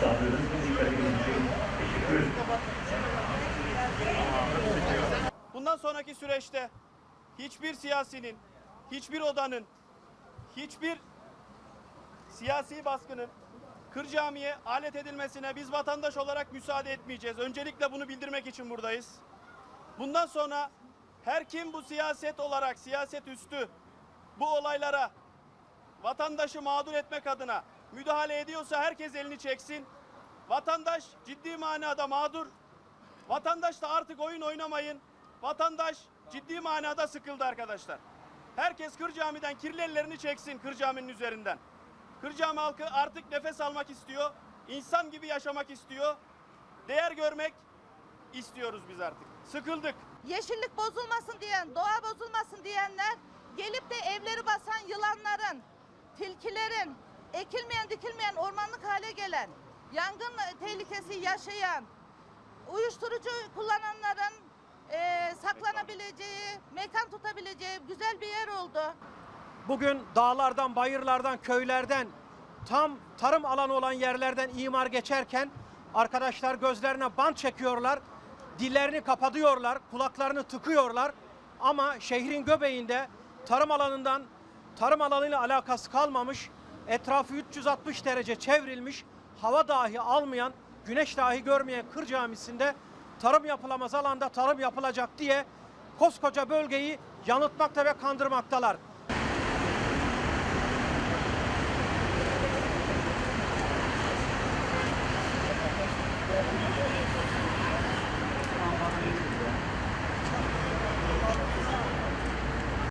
Sağ olun. Bundan sonraki süreçte hiçbir siyasinin, hiçbir odanın, hiçbir siyasi baskının Kır Camii'ye alet edilmesine biz vatandaş olarak müsaade etmeyeceğiz. Öncelikle bunu bildirmek için buradayız. Bundan sonra her kim bu siyaset olarak, siyaset üstü bu olaylara vatandaşı mağdur etmek adına müdahale ediyorsa herkes elini çeksin. Vatandaş ciddi manada mağdur. Vatandaş da artık oyun oynamayın. Vatandaş ciddi manada sıkıldı arkadaşlar. Herkes Kır Cami'den kirli ellerini çeksin Kır Cami'nin üzerinden. Kır Cami halkı artık nefes almak istiyor. İnsan gibi yaşamak istiyor. Değer görmek istiyoruz biz artık. Sıkıldık. yeşillik bozulmasın diyen, doğa bozulmasın diyenler gelip de evleri basan yılanların, tilkilerin, ekilmeyen dikilmeyen ormanlık hale gelen, yangın tehlikesi yaşayan, uyuşturucu kullananların eee, saklanabileceği, mekan tutabileceği güzel bir yer oldu. Bugün dağlardan, bayırlardan, köylerden, tam tarım alanı olan yerlerden imar geçerken arkadaşlar gözlerine bant çekiyorlar, dillerini kapatıyorlar, kulaklarını tıkıyorlar. Ama şehrin göbeğinde tarım alanından, tarım alanıyla alakası kalmamış, etrafı 360 derece çevrilmiş, hava dahi almayan, güneş dahi görmeyen Kır Camisi'nde tarım yapılamaz alanda tarım yapılacak diye koskoca bölgeyi yanıltmakta ve kandırmaktalar.